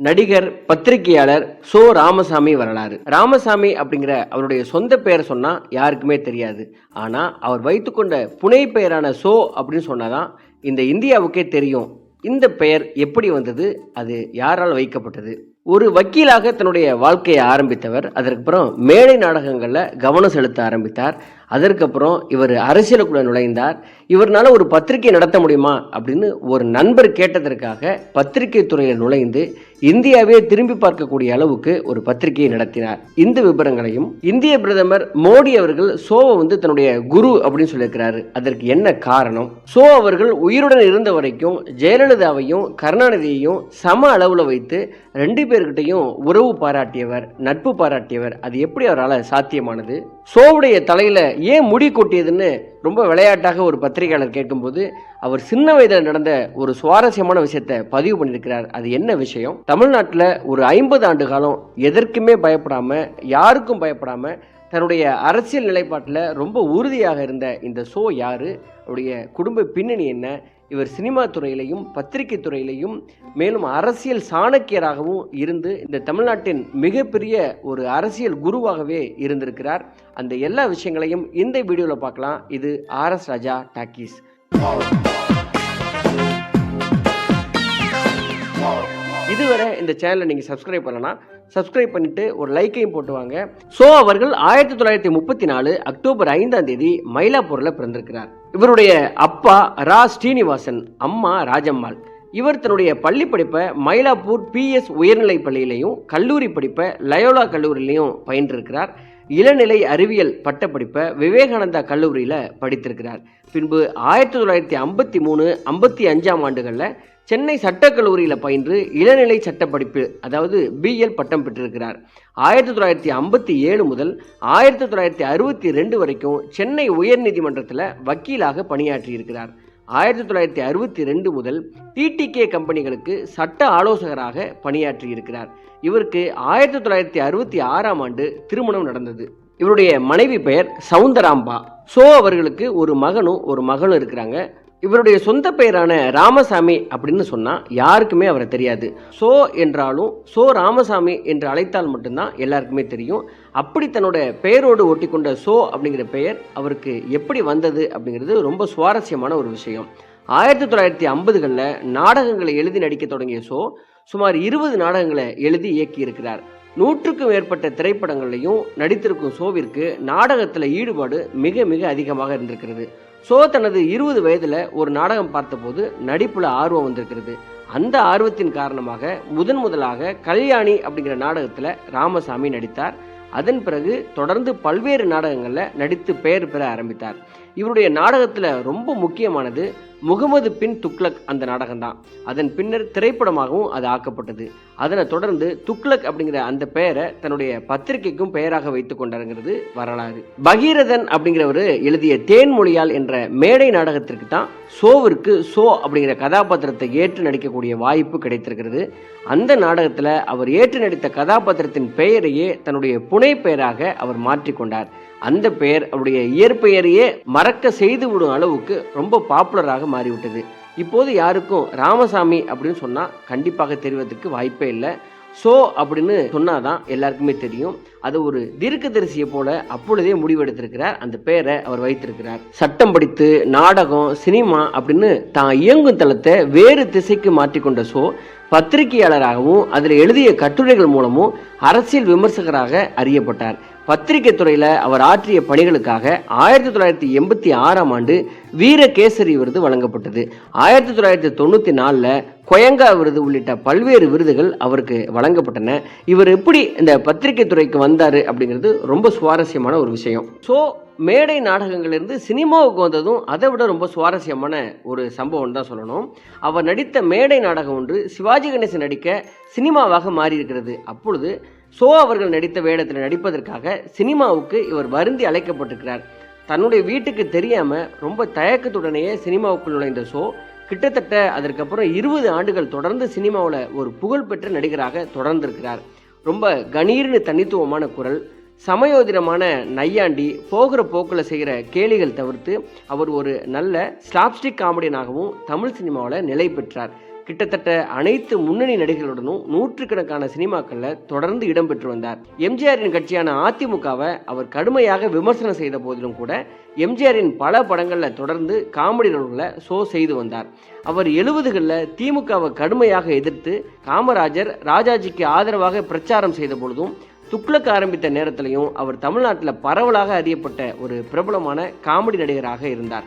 நடிகர் பத்திரிகையாளர் சோ ராமசாமி வரலாறு. ராமசாமி அப்படிங்கிற அவருடைய சொந்த பெயரை சொன்னால் யாருக்குமே தெரியாது. ஆனால் அவர் வைத்துக்கொண்ட புனை பெயரான சோ அப்படின்னு சொன்னாதான் இந்த இந்தியாவுக்கே தெரியும். இந்த பெயர் எப்படி வந்தது அது யாரால் வைக்கப்பட்டது? ஒரு வக்கீலாக தன்னுடைய வாழ்க்கையை ஆரம்பித்தவர் அதற்கப்புறம் மேடை நாடகங்களில் கவனம் செலுத்த ஆரம்பித்தார். அதற்கப்புறம் இவர் அரசியலுக்குள்ள நுழைந்தார். இவர்னால ஒரு பத்திரிகை நடத்த முடியுமா? அப்படின்னு ஒரு நண்பர் கேட்டதற்காக பத்திரிகை துறையில் நுழைந்து இந்தியாவே திரும்பி பார்க்கக்கூடிய அளவுக்கு ஒரு பத்திரிகையை நடத்தினார். இந்த விவரங்களையும் இந்திய பிரதமர் மோடி அவர்கள் சோவை வந்து தன்னுடைய குரு அப்படின்னு சொல்லியிருக்கிறாரு. அதற்கு என்ன காரணம்? சோ அவர்கள் உயிருடன் இருந்த வரைக்கும் ஜெயலலிதாவையும் கருணாநிதியையும் சம அளவில் வைத்து ரெண்டு பேர்கிட்டையும் உறவு பாராட்டியவர் நட்பு பாராட்டியவர். அது எப்படி அவரால் சாத்தியமானது? சோவுடைய தலையில ஏன் முடி கொட்டியதுன்னு ரொம்ப விளையாட்டாக ஒரு பத்திரிகையாளர் கேட்கும்போது அவர் சின்ன வயதில் நடந்த ஒரு சுவாரஸ்யமான விஷயத்தை பதிவு பண்ணியிருக்கிறார். அது என்ன விஷயம்? தமிழ்நாட்டில் ஒரு ஐம்பது ஆண்டு காலம் எதற்குமே பயப்படாமல் யாருக்கும் பயப்படாமல் தன்னுடைய அரசியல் நிலைப்பாட்டில் ரொம்ப உறுதியாக இருந்த இந்த சோ யாரு? அவருடைய குடும்ப பின்னணி என்ன? இவர் சினிமா துறையிலையும் பத்திரிகை துறையிலையும் மேலும் அரசியல் சாணக்கியராகவும் இருந்து இந்த தமிழ்நாட்டின் மிகப்பெரிய ஒரு அரசியல் குருவாகவே இருந்திருக்கிறார். அந்த எல்லா விஷயங்களையும் இந்த வீடியோவில் பார்க்கலாம். இது ஆர்எஸ் ராஜா டாக்கீஸ். இதுவரை இந்த சேனலை நீங்கள் சப்ஸ்கிரைப் பண்ணலாம் சப்ஸ்கிரைப் பண்ணிட்டு ஒரு லைக்கையும் போட்டுவாங்க ஸோ சோ அவர்கள் ஆயிரத்தி தொள்ளாயிரத்தி முப்பத்தி நாலு அக்டோபர் ஐந்தாம் தேதி மயிலாப்பூரில் பிறந்திருக்கிறார். இவருடைய அப்பா ரா ஸ்ரீனிவாசன் அம்மா ராஜம்மாள். இவர் தன்னுடைய பள்ளி படிப்பை மயிலாப்பூர் பிஎஸ் உயர்நிலைப் பள்ளியிலையும் கல்லூரி படிப்பை லயோலா கல்லூரியிலையும் பயின்றிருக்கிறார். இளநிலை அறிவியல் பட்டப்படிப்பை விவேகானந்தா கல்லூரியில் படித்திருக்கிறார். பின்பு ஆயிரத்தி தொள்ளாயிரத்தி ஐம்பத்தி மூணு ஐம்பத்தி அஞ்சாம் ஆண்டுகளில் சென்னை சட்டக்கல்லூரியில் பயின்று இளநிலை சட்டப்படிப்பு அதாவது பிஎல் பட்டம் பெற்றிருக்கிறார். ஆயிரத்தி தொள்ளாயிரத்தி ஐம்பத்தி ஏழு முதல் ஆயிரத்தி தொள்ளாயிரத்தி அறுபத்தி ரெண்டு வரைக்கும் சென்னை உயர்நீதிமன்றத்தில் வக்கீலாக பணியாற்றியிருக்கிறார். ஆயிரத்தி தொள்ளாயிரத்தி அறுபத்தி ரெண்டு முதல் டிடிகே கம்பெனிகளுக்கு சட்ட ஆலோசகராக பணியாற்றியிருக்கிறார். இவருக்கு ஆயிரத்தி தொள்ளாயிரத்தி அறுபத்தி ஆறாம் ஆண்டு திருமணம் நடந்தது. இவருடைய மனைவி பெயர் சவுந்தராம்பா. சோ அவர்களுக்கு ஒரு மகனும் ஒரு மகளும் இருக்கிறாங்க. இவருடைய சொந்த பெயரான ராமசாமி அப்படின்னு சொன்னால் யாருக்குமே அவரை தெரியாது. சோ என்றாலும் சோ ராமசாமி என்று அழைத்தால் மட்டும்தான் எல்லாருக்குமே தெரியும். அப்படி தன்னோட பெயரோடு ஒட்டிக்கொண்ட சோ அப்படிங்கிற பெயர் அவருக்கு எப்படி வந்தது அப்படிங்கிறது ரொம்ப சுவாரஸ்யமான ஒரு விஷயம். ஆயிரத்தி தொள்ளாயிரத்தி ஐம்பதுகளில் நாடகங்களை எழுதி நடிக்க தொடங்கிய ஷோ சுமார் இருபது நாடகங்களை எழுதி இயக்கியிருக்கிறார். நூற்றுக்கும் மேற்பட்ட திரைப்படங்களையும் நடித்திருக்கும் ஷோவிற்கு நாடகத்தில் ஈடுபாடு மிக மிக அதிகமாக இருந்திருக்கிறது. ஷோ தனது இருபது வயதில் ஒரு நாடகம் பார்த்தபோது நடிப்பில் ஆர்வம் வந்திருக்கிறது. அந்த ஆர்வத்தின் காரணமாக முதன் முதலாக கல்யாணி அப்படிங்கிற நாடகத்தில் ராமசாமி நடித்தார். அதன் பிறகு தொடர்ந்து பல்வேறு நாடகங்களில் நடித்து பெயர் பெற ஆரம்பித்தார். இவருடைய நாடகத்தில் ரொம்ப முக்கியமானது முகமது பின் துக்ளக் அந்த நாடகம்தான். அதன் பின்னர் திரைப்படமாகவும் அது ஆக்கப்பட்டது. அதனை தொடர்ந்து துக்ளக் அப்படிங்கிற அந்த பெயரை தன்னுடைய பத்திரிகைக்கும் பெயராக வைத்துக் கொண்டாருங்கிறது வரலாறு. பகீரதன் அப்படிங்கிறவர் எழுதிய தேன்மொழியால் என்ற மேடை நாடகத்திற்கு தான் சோவிற்கு சோ அப்படிங்கிற கதாபாத்திரத்தை ஏற்று நடிக்கக்கூடிய வாய்ப்பு கிடைத்திருக்கிறது. அந்த நாடகத்தில் அவர் ஏற்று நடித்த கதாபாத்திரத்தின் பெயரையே தன்னுடைய புனை பெயராக அவர் மாற்றிக்கொண்டார் அந்த பெயர் அவருடைய இயற்பெயரையே மறக்க செய்து விடும் அளவுக்கு ரொம்ப பாப்புலராக மாறிவிட்டது. இப்போது யாருக்கும் ராமசாமி அப்படின்னு சொன்னால் கண்டிப்பாக தெரிவதற்கு வாய்ப்பே இல்லை. ஸோ அப்படின்னு சொன்னாதான் எல்லாருக்குமே தெரியும். அது ஒரு தீர்க்கதரிசியை போல அப்பொழுதே முடிவெடுத்திருக்கிறார். அந்த பெயரை அவர் வைத்திருக்கிறார். சட்டம் படித்து நாடகம் சினிமா அப்படின்னு தான் இயங்கும் தளத்தை வேறு திசைக்கு மாற்றிக்கொண்ட ஸோ பத்திரிகையாளராகவும் அதில் எழுதிய கட்டுரைகள் மூலமும் அரசியல் விமர்சகராக அறியப்பட்டார். பத்திரிகை துறையில் அவர் ஆற்றிய பணிகளுக்காக ஆயிரத்தி தொள்ளாயிரத்தி எண்பத்தி ஆறாம் ஆண்டு வீரகேசரி விருது வழங்கப்பட்டது. ஆயிரத்தி தொள்ளாயிரத்தி தொண்ணூற்றி நாலில் கொயங்கா விருது உள்ளிட்ட பல்வேறு விருதுகள் அவருக்கு வழங்கப்பட்டன. இவர் எப்படி இந்த பத்திரிகை துறைக்கு வந்தார் அப்படிங்கிறது ரொம்ப சுவாரஸ்யமான ஒரு விஷயம். ஸோ மேடை நாடகங்கள்லேருந்து சினிமாவுக்கு வந்ததும் அதை விட ரொம்ப சுவாரஸ்யமான ஒரு சம்பவம் தான் சொல்லணும். அவர் நடித்த மேடை நாடகம் ஒன்று சிவாஜி கணேசன் நடிக்க சினிமாவாக மாறி இருக்கிறது அப்பொழுது சோ அவர்கள் நடித்த வேடத்தில் நடிப்பதற்காக சினிமாவுக்கு இவர் வருந்தி அழைக்கப்பட்டிருக்கிறார். தன்னுடைய வீட்டுக்கு தெரியாம ரொம்ப தயக்கத்துடனேயே சினிமாவுக்குள் நுழைந்த சோ கிட்டத்தட்ட அதற்கப்புறம் இருபது ஆண்டுகள் தொடர்ந்து சினிமாவில் ஒரு புகழ்பெற்ற நடிகராக தொடர்ந்திருக்கிறார். ரொம்ப கணீர்னு தனித்துவமான குரல் சமயோதிரமான நையாண்டி போகிற போக்கில் செய்கிற கேலிகள் தவிர்த்து அவர் ஒரு நல்ல ஸ்லாப்ஸ்டிக் காமெடியனாகவும் தமிழ் சினிமாவில் நிலை பெற்றார். கிட்டத்தட்ட அனைத்து முன்னணி நடிகர்களுடனும் நூற்றுக்கணக்கான சினிமாக்களில் தொடர்ந்து இடம்பெற்று வந்தார். எம்ஜிஆரின் கட்சியான அதிமுகவை அவர் கடுமையாக விமர்சனம் செய்த போதிலும் கூட எம்ஜிஆரின் பல படங்களில் தொடர்ந்து காமெடி ரோல்களை ஷோ செய்து வந்தார். அவர் எழுபதுகளில் திமுகவை கடுமையாக எதிர்த்து காமராஜர் ராஜாஜிக்கு ஆதரவாக பிரச்சாரம் செய்த பொழுதும் துக்ளக் ஆரம்பித்த நேரத்திலையும் அவர் தமிழ்நாட்டில் பரவலாக அறியப்பட்ட ஒரு பிரபலமான காமெடி நடிகராக இருந்தார்.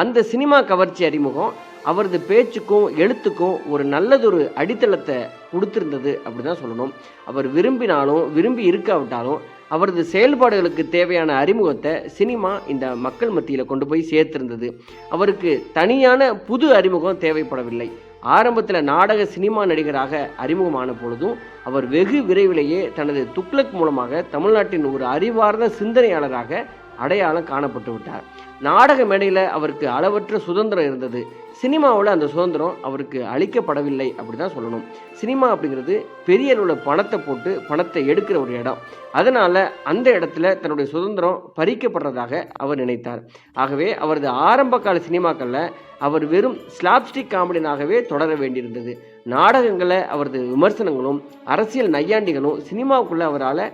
அந்த சினிமா கவர்ச்சி அறிமுகம் அவரது பேச்சுக்கும் எழுத்துக்கும் ஒரு நல்லதொரு அடித்தளத்தை கொடுத்திருந்தது அப்படி தான் சொல்லணும். அவர் விரும்பினாலும் விரும்பி இருக்காவிட்டாலும் அவரது செயல்பாடுகளுக்கு தேவையான அறிமுகத்தை சினிமா இந்த மக்கள் மத்தியில் கொண்டு போய் சேர்த்திருந்தது. அவருக்கு தனியான புது அறிமுகம் தேவைப்படவில்லை. ஆரம்பத்தில் நாடக சினிமா நடிகராக அறிமுகமான பொழுதும் அவர் வெகு விரைவிலேயே தனது துக்ளக் மூலமாக தமிழ்நாட்டின் ஒரு அறிவார்ந்த சிந்தனையாளராக அடையாளம் காணப்பட்டு விட்டார். நாடக மேடையில் அவருக்கு அளவற்ற சுதந்திரம் இருந்தது. சினிமாவில் அந்த சுதந்திரம் அவருக்கு அளிக்கப்படவில்லை அப்படி தான் சொல்லணும். சினிமா அப்படிங்கிறது பெரிய அளவில் பணத்தை போட்டு பணத்தை எடுக்கிற ஒரு இடம். அதனால் அந்த இடத்துல தன்னுடைய சுதந்திரம் பறிக்கப்படுறதாக அவர் நினைத்தார். ஆகவே அவரது ஆரம்ப கால சினிமாக்களில் அவர் வெறும் ஸ்லாப்ஸ்டிக் காமெடியனாகவே தொடர வேண்டியிருந்தது. நாடகங்களை அவரது விமர்சனங்களும் அரசியல் நையாண்டிகளும் சினிமாவுக்குள்ளே அவரால்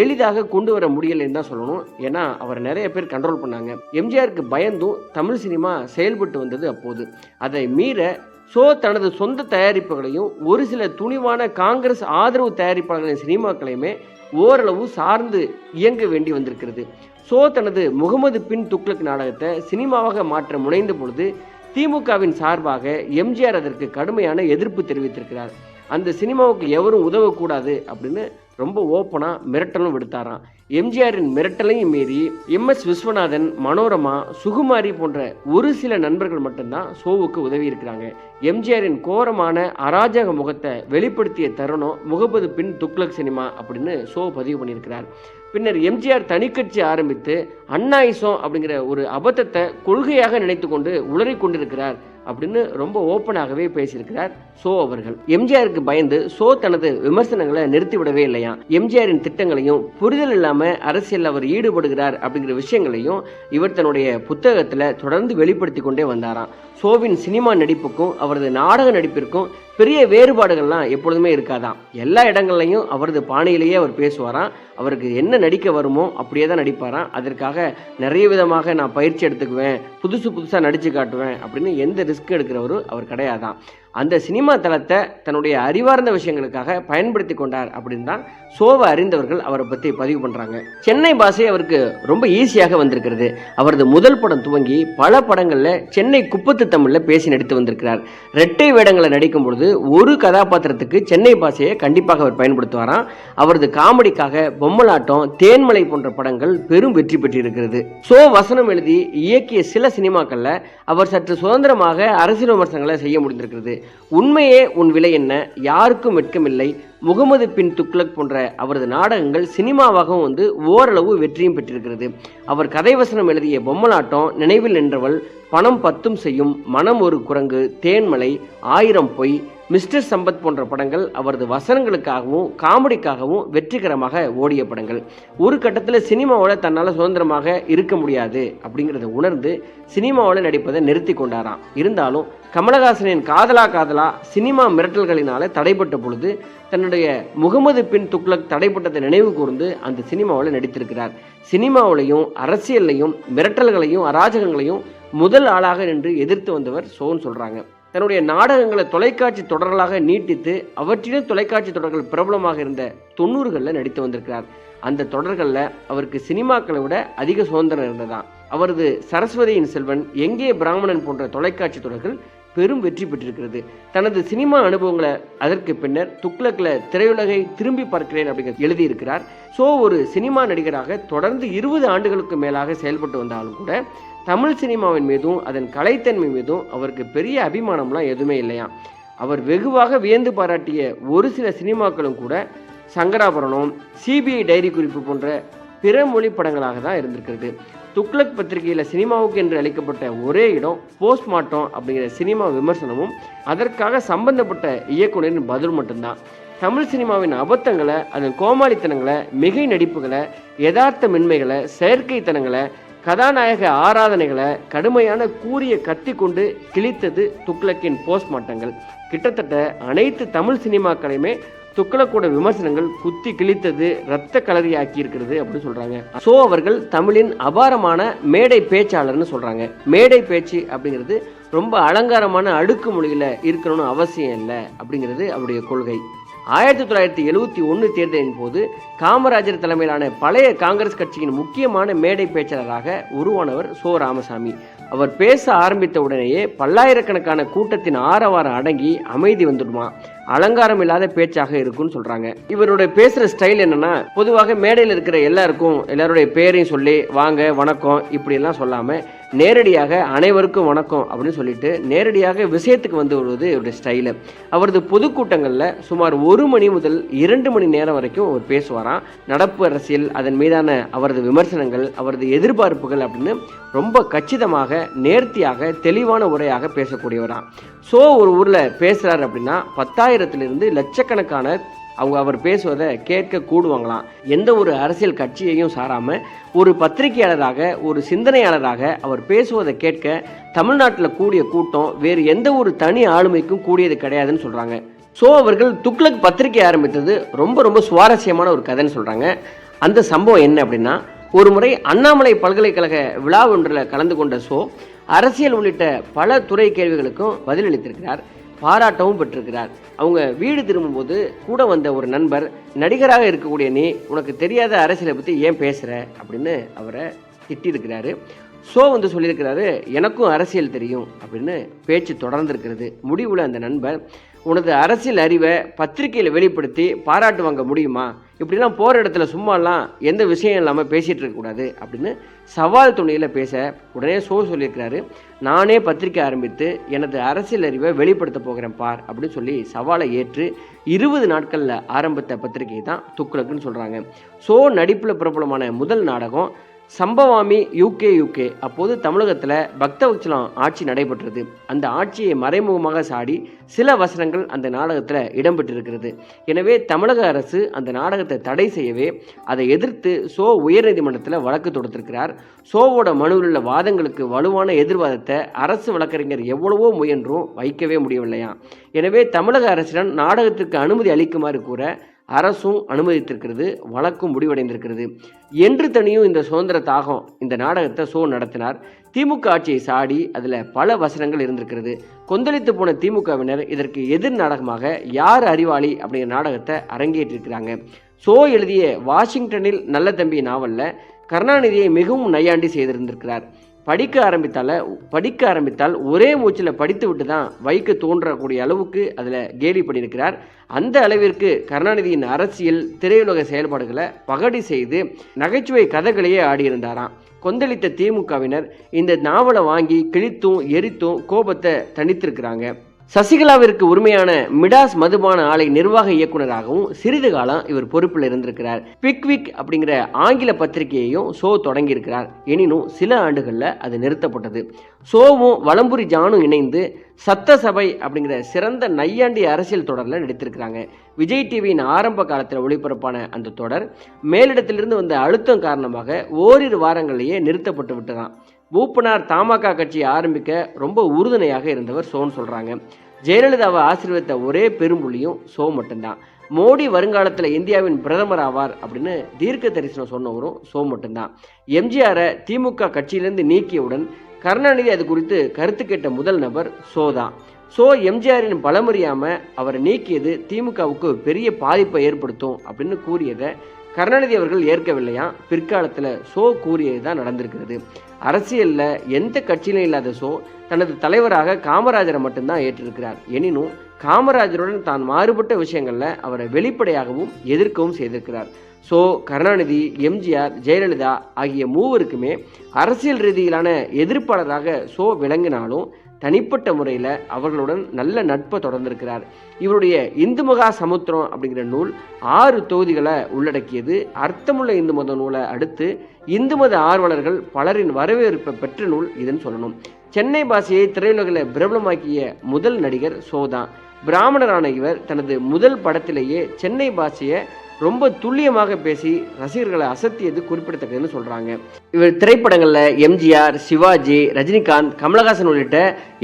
எளிதாக கொண்டு வர முடியலைன்னு தான் சொல்லணும். ஏன்னா அவர் நிறைய பேர் கண்ட்ரோல் பண்ணாங்க. எம்ஜிஆருக்கு பயந்தும் தமிழ் சினிமா செயல்பட்டு வந்தது அப்போது. அதை மீற ஸோ தனது சொந்த தயாரிப்புகளையும் ஒரு சில துணிவான காங்கிரஸ் ஆதரவு தயாரிப்பாளர்களின் சினிமாக்களையுமே ஓரளவு சார்ந்து இயங்க வேண்டி வந்திருக்கிறது. ஸோ தனது முகமது பின் துக்ளக் நாடகத்தை சினிமாவாக மாற்ற முனைந்த பொழுது திமுகவின் சார்பாக எம்ஜிஆர் அதற்கு கடுமையான எதிர்ப்பு தெரிவித்திருக்கிறார். அந்த சினிமாவுக்கு எவரும் உதவக்கூடாது அப்படின்னு ரொம்ப ஓப்பனாக மிரட்டலும் விடுத்தாராம். எம்ஜிஆரின் மிரட்டலையும் மீறி எம் எஸ் விஸ்வநாதன் மனோரமா சுகுமாரி போன்ற ஒரு சில நண்பர்கள் மட்டும்தான் ஷோவுக்கு உதவி இருக்கிறாங்க. எம்ஜிஆரின் கோரமான அராஜக முகத்தை வெளிப்படுத்திய தருணம் முகமது பின் துக்ளக் சினிமா அப்படின்னு ஷோ பதிவு பண்ணியிருக்கிறார். பின்னர் எம்ஜிஆர் தனிக்கட்சி ஆரம்பித்து அன்னாயிசம் அப்படிங்கிற ஒரு அபத்தத்தை கொள்கையாக நினைத்து கொண்டு உளறி கொண்டிருக்கிறார் அப்படின்னு ரொம்ப ஓப்பனாகவே பேசியிருக்கிறார் சோ அவர்கள். எம்ஜிஆருக்கு பயந்து சோ தனது விமர்சனங்களை நிறுத்திவிடவே இல்லையா எம்ஜிஆரின் திட்டங்களையும் புரிதல் இல்லாம அரசியலில் அவர் ஈடுபடுகிறார் அப்படிங்கிற விஷயங்களையும் இவர் தன்னுடைய புத்தகத்தில் தொடர்ந்து வெளிப்படுத்தி கொண்டே வந்தாராம். சோவின் சினிமா நடிப்புக்கும் அவரது நாடக நடிப்பிற்கும் பெரிய வேறுபாடுகள்லாம் எப்பொழுதுமே இருக்காதாம். எல்லா இடங்கள்லையும் அவரது பாணியிலேயே அவர் பேசுவாராம். அவருக்கு என்ன நடிக்க வருமோ அப்படியே தான் நடிப்பாராம். அதற்காக நிறைய விதமாக நான் பயிற்சி எடுத்துக்குவேன் புதுசு புதுசாக நடித்து காட்டுவேன் அப்படின்னு எந்த ரிஸ்க் எடுக்கிறவரும் அவர் கிடையாதான் அந்த சினிமா தளத்தை தன்னுடைய அறிவார்ந்த விஷயங்களுக்காக பயன்படுத்தி கொண்டார் அப்படின்னு தான் சோவை அறிந்தவர்கள் அவரை பற்றி பதிவு பண்ணுறாங்க சென்னை பாஷை அவருக்கு ரொம்ப ஈஸியாக வந்திருக்கிறது. அவரது முதல் படம் துவங்கி பல படங்களில் சென்னை குப்பத்து தமிழில் பேசி நடித்து வந்திருக்கிறார். ரெட்டை வேடங்களை நடிக்கும் பொழுது ஒரு கதாபாத்திரத்துக்கு சென்னை பாஷையை கண்டிப்பாக அவர் பயன்படுத்துவாராம். அவரது காமெடிக்காக பொம்மலாட்டம் தேன்மலை போன்ற படங்கள் பெரும் வெற்றி பெற்றிருக்கிறது. சோ வசனம் எழுதி இயக்கிய சில சினிமாக்களில் அவர் சற்று சுதந்திரமாக அரசியல் விமர்சனங்களை செய்ய முடிந்திருக்கிறது. உண்மையே உன் விலை என்ன? யாருக்கும் வெட்கமில்லை. முகமது பின் துக்ளக் போன்ற அவரது நாடகங்கள் சினிமாவாகவும் வந்து ஓரளவு வெற்றியும் பெற்றிருக்கிறது. அவர் கதைவசனம் எழுதிய பொம்மலாட்டம் நினைவில் நின்றவள் பணம் பத்தும் செய்யும் மனம் ஒரு குரங்கு தேன்மலை ஆயிரம் பொய் மிஸ்டர் சம்பத் போன்ற படங்கள் அவரது வசனங்களுக்காகவும் காமெடிக்காகவும் வெற்றிகரமாக ஓடிய படங்கள். ஒரு கட்டத்தில் சினிமாவில் தன்னால் சுதந்திரமாக இருக்க முடியாது அப்படிங்கிறத உணர்ந்து சினிமாவில் நடிப்பதை நிறுத்தி கொண்டாராம். இருந்தாலும் கமலஹாசனின் காதலா காதலா சினிமா மிரட்டல்களினால தடைப்பட்ட பொழுது தன்னுடைய முகமது பின் துக்ளக் தடைப்பட்டதை நினைவு கூர்ந்து அந்த சினிமாவில் நடித்திருக்கிறார். சினிமாவிலையும் அரசியல்லையும் மிரட்டல்களையும் அராஜகங்களையும் முதல் ஆளாக நின்று எதிர்த்து வந்தவர் சோன்னு சொல்கிறாங்க தன்னுடைய நாடகங்களை தொலைக்காட்சி தொடர்களாக நீட்டித்து அவற்றிலும் தொலைக்காட்சி தொடர்கள் பிரபலமாக இருந்த தொண்ணூறுகளில் நடித்து வந்திருக்கிறார். அந்த தொடர்களில் அவருக்கு சினிமாக்களை விட அதிக சுதந்திரம் இருந்ததாம். அவரது சரஸ்வதியின் செல்வன் எங்கே பிராமணன் போன்ற தொலைக்காட்சி தொடர்கள் பெரும் வெற்றி பெற்றிருக்கிறது. தனது சினிமா அனுபவங்களை அதற்கு பின்னர் துக்ளக்கில் திரையுலகை திரும்பி பார்க்கிறேன் அப்படிங்கிறது எழுதியிருக்கிறார். ஸோ ஒரு சினிமா நடிகராக தொடர்ந்து இருபது ஆண்டுகளுக்கு மேலாக செயல்பட்டு வந்தாலும் கூட தமிழ் சினிமாவின் மீதும் அதன் கலைத்தன்மை மீதும் அவருக்கு பெரிய அபிமானம்லாம் எதுவுமே இல்லையா அவர் வெகுவாக வியந்து பாராட்டிய ஒரு சில சினிமாக்களும் கூட சங்கராபரணம் சிபிஐ டைரி குறிப்பு போன்ற பிற மொழி படங்களாக தான் இருந்திருக்கிறது. துக்ளக் பத்திரிகையில் சினிமாவுக்கு என்று அளிக்கப்பட்ட ஒரே இடம் போஸ்ட்மார்ட்டம் அப்படிங்கிற சினிமா விமர்சனமும் அதற்காக சம்பந்தப்பட்ட இயக்குனரின் பதில் மட்டும்தான். தமிழ் சினிமாவின் அபத்தங்களை அதன் கோமாளித்தனங்களை மிகை நடிப்புகளை யதார்த்த மென்மைகளை செயற்கைத்தனங்களை கதாநாயக ஆராதனைகளை கடுமையான கூரிய கத்தி கொண்டு கிழித்தது துக்ளக்கின் போஸ்ட்மார்ட்டங்கள். கிட்டத்தட்ட அனைத்து தமிழ் சினிமாக்களையுமே துக்ளக்கோட விமர்சனங்கள் குத்தி கிழித்தது ரத்த கலரியாக்கி இருக்கிறது அப்படின்னு சொல்றாங்க. சோ அவர்கள் தமிழின் அபாரமான மேடை பேச்சாளர்னு சொல்றாங்க. மேடை பேச்சு அப்படிங்கிறது ரொம்ப அலங்காரமான அடுக்கு மொழியில் இருக்கணும்னு அவசியம் இல்லை அப்படிங்கிறது அவருடைய கொள்கை. ஆயிரத்தி தொள்ளாயிரத்தி எழுவத்தி ஒன்று தேர்தலின் போது காமராஜர் தலைமையிலான பழைய காங்கிரஸ் கட்சியின் முக்கியமான மேடை பேச்சாளராக உருவானவர் சோ ராமசாமி. அவர் பேச ஆரம்பித்த உடனேயே பல்லாயிரக்கணக்கான கூட்டத்தின் ஆரவாரம் அடங்கி அமைதி வந்துடுமா? அலங்காரம் இல்லாத பேச்சாக இருக்கும்னு சொல்றாங்க. இவருடைய பேசுற ஸ்டைல் என்னன்னா பொதுவாக மேடையில் இருக்கிற எல்லாருக்கும் எல்லாருடைய பேரையும் சொல்லி வாங்க வணக்கம் இப்படி எல்லாம் சொல்லாம நேரடியாக அனைவருக்கும் வணக்கம் அப்படின்னு சொல்லிட்டு நேரடியாக விஷயத்துக்கு வந்து வருவது இவருடைய ஸ்டைலு அவரது பொதுக்கூட்டங்களில் சுமார் ஒரு மணி முதல் இரண்டு மணி நேரம் வரைக்கும் அவர் பேசுவாராம். நடப்பு அரசியல் அதன் மீதான அவரது விமர்சனங்கள் அவரது எதிர்பார்ப்புகள் அப்படின்னு ரொம்ப கச்சிதமாக நேர்த்தியாக தெளிவான உரையாக பேசக்கூடியவராம். ஸோ ஒரு ஊரில் பேசுகிறார் அப்படின்னா பத்தாயிரத்திலிருந்து லட்சக்கணக்கான அவங்க அவர் பேசுவதை கேட்க கூடுவாங்களாம். எந்த ஒரு அரசியல் கட்சியையும் சாராமல் ஒரு பத்திரிகையாளராக ஒரு சிந்தனையாளராக அவர் பேசுவதை கேட்க தமிழ்நாட்டில் கூடிய கூட்டம் வேறு எந்த ஒரு தனி ஆளுமைக்கும் கூடியது கிடையாதுன்னு சொல்கிறாங்க ஸோ அவர்கள் துக்ளக் பத்திரிகை ஆரம்பித்தது ரொம்ப ரொம்ப சுவாரஸ்யமான ஒரு கதைன்னு சொல்கிறாங்க அந்த சம்பவம் என்ன அப்படின்னா ஒரு முறை அண்ணாமலை பல்கலைக்கழக விழா ஒன்றில் கலந்து கொண்ட ஸோ அரசியல் உள்ளிட்ட பல துறை கேள்விகளுக்கும் பதிலளித்திருக்கிறார். பாராட்டவும் பெற்றிருக்கிறார். அவங்க வீடு திரும்பும்போது கூட வந்த ஒரு நண்பர் நடிகராக இருக்கக்கூடிய நீ உனக்கு தெரியாத அரசியலை பற்றி ஏன் பேசுகிற அப்படின்னு அவரை திட்டியிருக்கிறாரு. ஸோ வந்து சொல்லியிருக்கிறாரு எனக்கும் அரசியல் தெரியும் அப்படின்னு பேச்சு தொடர்ந்துருக்கிறது. முடிவில் அந்த நண்பர் உனது அரசியல் அறிவை பத்திரிகையில் வெளிப்படுத்தி பாராட்டு வாங்க முடியுமா? இப்படிலாம் போகிற இடத்துல சும்மாலாம் எந்த விஷயம் இல்லாமல் பேசிகிட்டு இருக்கக்கூடாது அப்படின்னு சவால் துணியில் பேச உடனே ஷோ சொல்லியிருக்கிறாரு. நானே பத்திரிக்கை ஆரம்பித்து எனது அரசியல் அறிவை வெளிப்படுத்த போகிறேன் பார் அப்படின்னு சொல்லி சவாலை ஏற்று இருபது நாட்களில் ஆரம்பித்த பத்திரிகை தான் துக்குலக்குன்னு சொல்கிறாங்க சோ நடிப்பில் பிரபலமான முதல் நாடகம் சம்பவாமி யூகே யூகே. அப்போது தமிழகத்தில் பக்தவச்சலம் ஆட்சி நடைபெற்றது. அந்த ஆட்சியை மறைமுகமாக சாடி சில வசனங்கள் அந்த நாடகத்தில் இடம்பெற்றிருக்கிறது. எனவே தமிழக அரசு அந்த நாடகத்தை தடை செய்யவே அதை எதிர்த்து சோ உயர்நீதிமன்றத்தில் வழக்கு தொடுத்திருக்கிறார். சோவோட மனுவில் உள்ள வாதங்களுக்கு வலுவான எதிர்வாதத்தை அரசு வழக்கறிஞர் எவ்வளவோ முயன்றும் வைக்கவே முடியவில்லையா எனவே தமிழக அரசிடம் நாடகத்திற்கு அனுமதி அளிக்குமாறு கூற அரசும் அனுமதித்திருக்கிறது வழக்கும் முடிவடைந்திருக்கிறது. என்று தனியும் இந்த சுதந்திர தாகம் இந்த நாடகத்தை சோ நடத்தினார். திமுக ஆட்சியை சாடி அதில் பல வசனங்கள் இருந்திருக்கிறது. கொந்தளித்து போன திமுகவினர் இதற்கு எதிர் நாடகமாக யார் அறிவாளி அப்படிங்கிற நாடகத்தை அரங்கேற்றிருக்கிறாங்க. சோ எழுதிய வாஷிங்டனில் நல்ல தம்பி நாவலில் கருணாநிதியை மிகவும் நையாண்டி செய்திருந்திருக்கிறார். படிக்க ஆரம்பித்தால படிக்க ஆரம்பித்தால் ஒரே மூச்சில் படித்து விட்டு தான் வைக்க தோன்றக்கூடிய அளவுக்கு அதில் கேலி பண்ணியிருக்கிறார். அந்த அளவிற்கு கருணாநிதியின் அரசியல் திரையுலக செயல்பாடுகளை பகடி செய்து நகைச்சுவை கதைகளையே ஆடியிருந்தாராம். கொந்தளித்த திமுகவினர் இந்த நாவலை வாங்கி கிழித்தும் எரித்தும் கோபத்தை தணித்திருக்கிறாங்க. சசிகலாவிற்கு உரிமையான மிடாஸ் மதுபான ஆலை நிர்வாக இயக்குநராகவும் சிறிது காலம் இவர் பொறுப்பில் இருந்திருக்கிறார். பிக்விக் அப்படிங்கிற ஆங்கில பத்திரிகையையும் ஷோ தொடங்கியிருக்கிறார். எனினும் சில ஆண்டுகளில் அது நிறுத்தப்பட்டது. ஷோவும் வலம்புரி ஜானும் இணைந்து சத்தசபை அப்படிங்கிற சிறந்த நையாண்டி அரசியல் தொடரில் நடித்திருக்கிறாங்க. விஜய் டிவியின் ஆரம்ப காலத்தில் ஒளிபரப்பான அந்த தொடர் மேலிடத்திலிருந்து வந்த அழுத்தம் காரணமாக ஓரிரு வாரங்களிலேயே நிறுத்தப்பட்டு விட்டுதான் மூப்பனார் தமாக கட்சியை ஆரம்பிக்க ரொம்ப உறுதுணையாக இருந்தவர் சோன்னு சொல்கிறாங்க ஜெயலலிதாவை ஆசீர்வதித்த ஒரே பெரும்புள்ளியும் சோ மட்டும்தான். மோடி வருங்காலத்தில் இந்தியாவின் பிரதமர் ஆவார் அப்படின்னு தீர்க்க தரிசனம் சொன்னவரும் சோ மட்டும்தான். எம்ஜிஆரை திமுக கட்சியிலிருந்து நீக்கியவுடன் கருணாநிதி அது குறித்து கருத்து கேட்ட முதல் நபர் சோ தான். ஸோ எம்ஜிஆரின் பலமறியாமல் அவரை நீக்கியது திமுகவுக்கு பெரிய பாதிப்பை ஏற்படுத்தும் அப்படின்னு கூறியதை கருணாநிதி அவர்கள் ஏற்கவில்லையா? பிற்காலத்தில் சோ கூறியது தான் நடந்திருக்கிறது. அரசியலில் எந்த கட்சியிலும் இல்லாத சோ தனது தலைவராக காமராஜரை மட்டும்தான் ஏற்றிருக்கிறார். எனினும் காமராஜருடன் தான் மாறுபட்ட விஷயங்களில் அவரை வெளிப்படையாகவும் எதிர்க்கவும் செய்திருக்கிறார். ஸோ கருணாநிதி எம்ஜிஆர் ஜெயலலிதா ஆகிய மூவருக்குமே அரசியல் ரீதியிலான எதிர்ப்பாளராக சோ விளங்கினாலும் தனிப்பட்ட முறையில் அவர்களுடன் நல்ல நட்பை தொடர்ந்திருக்கிறார். இவருடைய இந்து மகா சமுத்திரம் அப்படிங்கிற நூல் ஆறு தொகுதிகளை உள்ளடக்கியது. அர்த்தமுள்ள இந்து மத நூலை அடுத்து இந்து மத ஆர்வலர்கள் பலரின் வரவேற்பை பெற்ற நூல் இதுன்னு சொல்லணும். சென்னை பாஷையை திரையுலகில் பிரபலமாக்கிய முதல் நடிகர் சோதான் பிராமணரான இவர் தனது முதல் படத்திலேயே சென்னை பாஷையை ரொம்ப துல்லியமாக பேசி ரசிகர்களை அசத்தியது குறிப்பிடத்தக்கதுன்னு சொல்றாங்க. இவர் திரைப்படங்கள்ல எம்ஜிஆர் சிவாஜி ரஜினிகாந்த் கமலஹாசன் உள்ளிட்ட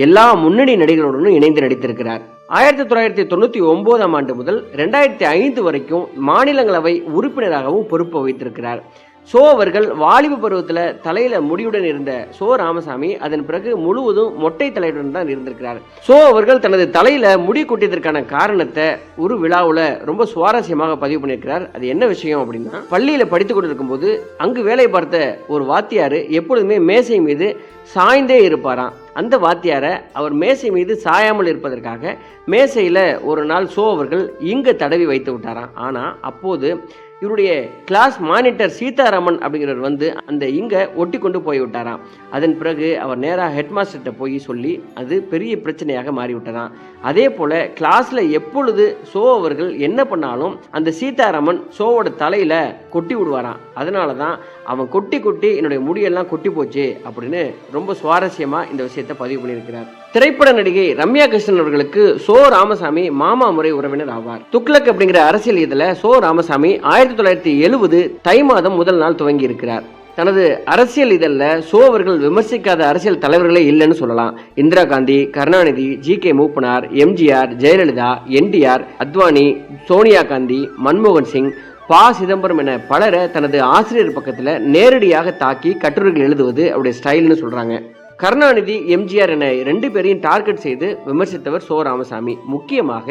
எல்லா முன்னணி நடிகர்களுடனும் இணைந்து நடித்திருக்கிறார். ஆயிரத்தி தொள்ளாயிரத்தி தொண்ணூற்றி ஒன்பதாம் ஆண்டு முதல் ரெண்டாயிரத்தி ஐந்து வரைக்கும் மாநிலங்களவை உறுப்பினராகவும் பொறுப்பு வகித்திருக்கிறார். சோ அவர்கள் வாலிப பருவத்தில் தலையில முடியுடன் இருந்த சோ ராமசாமி அதன் பிறகு முழுவதும் மொட்டை தலையுடன் தான் இருந்திருக்கிறார். சோ அவர்கள் தனது தலையில முடி கொட்டியதற்கான காரணத்தை ஒரு விழாவில் ரொம்ப சுவாரஸ்யமாக பதிவு பண்ணியிருக்கிறார். அது என்ன விஷயம் அப்படின்னா பள்ளியில படித்து கொண்டிருக்கும் போது அங்கு வேலை பார்த்த ஒரு வாத்தியார் எப்பொழுதுமே மேசை மீது சாய்ந்தே இருப்பாராம். அந்த வாத்தியாரை அவர் மேசை மீது சாயாமல் இருப்பதற்காக மேசையில் ஒரு நாள் சோ அவர்கள் இங்க தடவி வைத்து விட்டாராம். ஆனால் அப்போது இவருடைய கிளாஸ் மானிட்டர் சீதாராமன் அப்படிங்கிறவர் வந்து அந்த இங்கே ஒட்டி கொண்டு போய் விட்டாராம் அதன் பிறகு அவர் நேராக ஹெட்மாஸ்டர்கிட்ட போய் சொல்லி அது பெரிய பிரச்சனையாக மாறிவிட்டதாம். அதே போல் கிளாஸில் எப்பொழுது சோ அவர்கள் என்ன பண்ணாலும் அந்த சீதாராமன் சோவோட தலையில் கொட்டி விடுவாராம். அதனால தான் அவன் கொட்டி கொட்டி என்னுடைய முடியெல்லாம் கொட்டி போச்சு அப்படின்னு ரொம்ப சுவாரஸ்யமாக இந்த விஷயத்தை பதிவு பண்ணியிருக்கிறார். திரைப்பட நடிகை ரம்யா கிருஷ்ணன் அவர்களுக்கு சோ ராமசாமி மாமா முறை உறவினர் ஆவார். துக்ளக் அப்படிங்கிற அரசியல் இதில் சோ ராமசாமி ஆயிரத்தி தொள்ளாயிரத்தி எழுபது தை மாதம் முதல் நாள் துவங்கி இருக்கிறார். தனது அரசியல் இதழில் சோ அவர்கள் விமர்சிக்காத அரசியல் தலைவர்களே இல்லைன்னு சொல்லலாம். இந்திரா காந்தி கருணாநிதி ஜி கே மூப்பனார் எம்ஜிஆர் ஜெயலலிதா என்டிஆர் அத்வானி சோனியா காந்தி மன்மோகன் சிங் ப சிதம்பரம் என பலரை தனது ஆசிரியர் பக்கத்தில் நேரடியாக தாக்கி கட்டுரைகள் எழுதுவது அவருடைய ஸ்டைல்னு சொல்கிறாங்க கருணாநிதி எம்ஜிஆர் என ரெண்டு பேரையும் டார்கெட் செய்து விமர்சித்தவர் சோ ராமசாமி. முக்கியமாக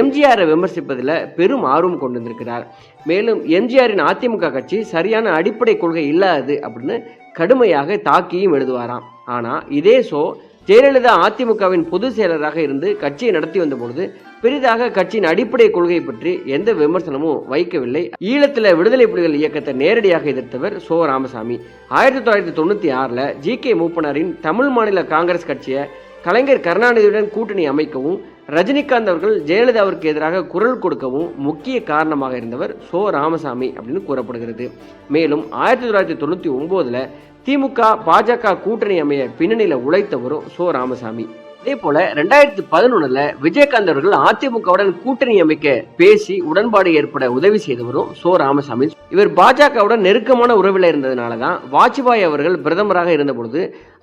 எம்ஜிஆரை விமர்சிப்பதில் பெரும் ஆர்வம் கொண்டு வந்திருக்கிறார் மேலும் எம்ஜிஆரின் அதிமுக கட்சி சரியான அடிப்படை கொள்கை இல்லாதது அப்படின்னு கடுமையாக தாக்கியும் எழுதுவாராம். ஆனால் இதே சோ ஜெயலலிதா அதிமுகவின் பொதுச் செயலராக இருந்து கட்சியை நடத்தி வந்த பொழுது பெரிதாக கட்சியின் அடிப்படை கொள்கை பற்றி எந்த விமர்சனமும் வைக்கவில்லை. ஈழத்தில் விடுதலை புலிகள் இயக்கத்தை நேரடியாக எதிர்த்தவர் சோ ராமசாமி. ஆயிரத்தி தொள்ளாயிரத்தி தொண்ணூற்றி ஆறில் ஜி. கே. மூப்பனாரின் தமிழ் மாநில காங்கிரஸ் கட்சியை கலைஞர் கருணாநிதியுடன் கூட்டணி அமைக்கவும் ரஜினிகாந்த் அவர்கள் ஜெயலலிதாவிற்கு எதிராக குரல் கொடுக்கவும் முக்கிய காரணமாக இருந்தவர் சோ ராமசாமி அப்படின்னு கூறப்படுகிறது. மேலும் ஆயிரத்தி தொள்ளாயிரத்தி தொண்ணூற்றி ஒம்போதில் திமுக பாஜக கூட்டணி அமைய பின்னணியில் உழைத்தவரும் சோ ராமசாமி. அதே போல ரெண்டாயிரத்தி பதினொன்னுல விஜயகாந்த் அவர்கள் அதிமுகவுடன் கூட்டணி அமைக்க பேசி உடன்பாடு ஏற்பட உதவி செய்தவரும் சோ ராமசாமி. இவர் பாஜகவுடன் நெருக்கமான உறவில் இருந்ததுனாலதான் வாஜ்பாய் அவர்கள் பிரதமராக இருந்தபொழுது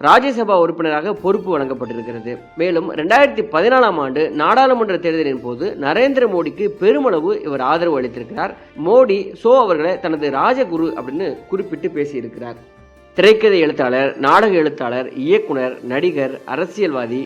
ராஜ்யசபா உறுப்பினராக பொறுப்பு வழங்கப்பட்டிருக்கிறது. மேலும் ரெண்டாயிரத்தி பதினாலாம் ஆண்டு நாடாளுமன்ற தேர்தலின் போது நரேந்திர மோடிக்கு பெருமளவு இவர் ஆதரவு அளித்திருக்கிறார். மோடி சோ அவர்களை தனது ராஜகுரு அப்படின்னு குறிப்பிட்டு பேசியிருக்கிறார். திரைக்கதை எழுத்தாளர் நாடக எழுத்தாளர் இயக்குனர் நடிகர் அரசியல்வாதி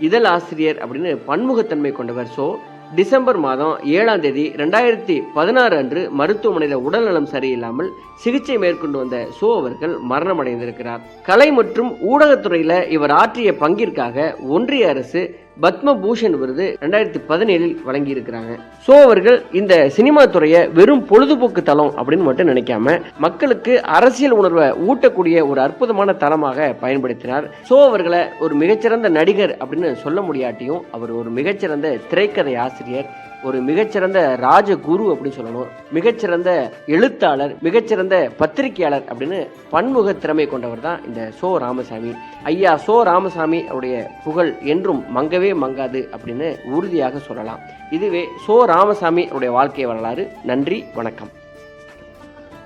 இதழ் ஆசிரியர் அப்படின்னு பன்முகத்தன்மை கொண்டவர். ஸோ டிசம்பர் மாதம் ஏழாம் தேதி ரெண்டாயிரத்தி பதினாறு அன்று மருத்துவமனையில் உடல்நலம் சரியில்லாமல் சிகிச்சை மேற்கொண்டு வந்த சோ அவர்கள் மரணமடைந்திருக்கிறார். கலை மற்றும் ஊடகத்துறையில் இவர் ஆற்றிய பங்கிற்காக ஒன்றிய அரசு பத்மபூஷன் விருது ரெண்டாயிரத்தி பதினேழில் வழங்கியிருக்கிறாங்க. ஸோ அவர்கள் இந்த சினிமா துறையை வெறும் பொழுதுபோக்கு தளம் அப்படின்னு மட்டும் நினைக்காம மக்களுக்கு அரசியல் உணர்வை ஊட்டக்கூடிய ஒரு அற்புதமான தளமாக பயன்படுத்தினார். ஸோ அவர்களை ஒரு மிகச்சிறந்த நடிகர் அப்படின்னு சொல்ல முடியாட்டியும் அவர் ஒரு மிகச்சிறந்த திரைக்கதை ஆசிரியர் ஒரு மிகச்சிறந்த ராஜகுரு அப்படின்னு சொல்லணும். மிகச்சிறந்த எழுத்தாளர் மிகச்சிறந்த பத்திரிகையாளர் அப்படின்னு பன்முக திறமை கொண்டவர் தான் இந்த சோ ராமசாமி. ஐயா சோ ராமசாமி அவருடைய புகழ் என்றும் மங்கவே மங்காது அப்படின்னு உறுதியாக சொல்லலாம். இதுவே சோ ராமசாமி அவருடைய வாழ்க்கை வரலாறு. நன்றி வணக்கம்.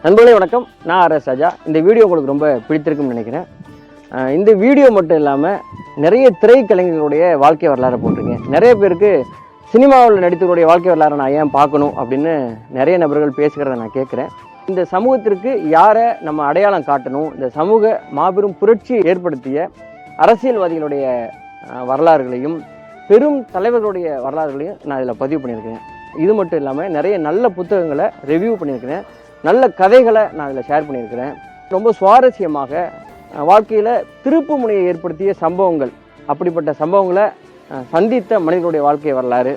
நண்பர்களே வணக்கம். நான் ஆர் எஸ் ராஜா. இந்த வீடியோ உங்களுக்கு ரொம்ப பிடித்திருக்கும்னு நினைக்கிறேன். இந்த வீடியோ மட்டும் இல்லாமல் நிறைய திரைக்கலைஞர்களுடைய வாழ்க்கை வரலாறை போட்டிருக்கேன். நிறைய பேருக்கு சினிமாவில் நடித்தவருடைய வாழ்க்கை வரலாறு நான் ஏன் பார்க்கணும் அப்படின்னு நிறைய நபர்கள் பேசுகிறத நான் கேட்குறேன். இந்த சமூகத்திற்கு யாரை நம்ம அடையாளம் காட்டணும்? இந்த சமூக மாபெரும் புரட்சியை ஏற்படுத்திய அரசியல்வாதிகளுடைய வரலாறுகளையும் பெரும் தலைவர்களுடைய வரலாறுகளையும் நான் இதில் பதிவு பண்ணியிருக்கிறேன் இது மட்டும் இல்லாமல் நிறைய நல்ல புத்தகங்களை ரிவ்யூ பண்ணியிருக்கிறேன். நல்ல கதைகளை நான் இதில் ஷேர் பண்ணியிருக்கிறேன். ரொம்ப சுவாரஸ்யமாக வாழ்க்கையில் திருப்பு முனையை ஏற்படுத்திய சம்பவங்கள் அப்படிப்பட்ட சம்பவங்களை சந்தித்த மனிதனுடைய வாழ்க்கை வரலாறு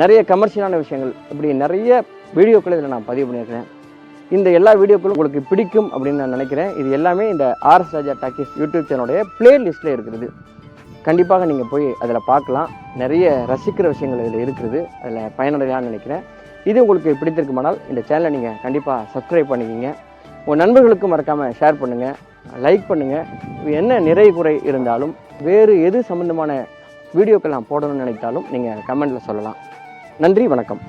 நிறைய கமர்ஷியலான விஷயங்கள் இப்படி நிறைய வீடியோக்களை இதில் நான் பதிவு பண்ணியிருக்கிறேன். இந்த எல்லா வீடியோக்களும் உங்களுக்கு பிடிக்கும் அப்படின்னு நான் நினைக்கிறேன். இது எல்லாமே இந்த ஆர்எஸ் ராஜா டாக்கிஸ் யூடியூப் சேனலுடைய பிளேலிஸ்ட்டில் இருக்கிறது கண்டிப்பாக நீங்கள் போய் அதில் பார்க்கலாம். நிறைய ரசிக்கிற விஷயங்கள் இதில் இருக்கிறது அதில் பயனடையான்னு நினைக்கிறேன். இது உங்களுக்கு பிடித்திருக்குமானால் இந்த சேனலை நீங்கள் கண்டிப்பாக சப்ஸ்கிரைப் பண்ணிக்கிங்க. உங்கள் நண்பர்களுக்கும் மறக்காமல் ஷேர் பண்ணுங்கள் லைக் பண்ணுங்கள் என்ன நிறை குறை இருந்தாலும் வேறு எது சம்மந்தமான வீடியோக்கள் நான் போடணும்னு நினைத்தாலும் நீங்கள் கமெண்ட்டில் சொல்லலாம். நன்றி வணக்கம்.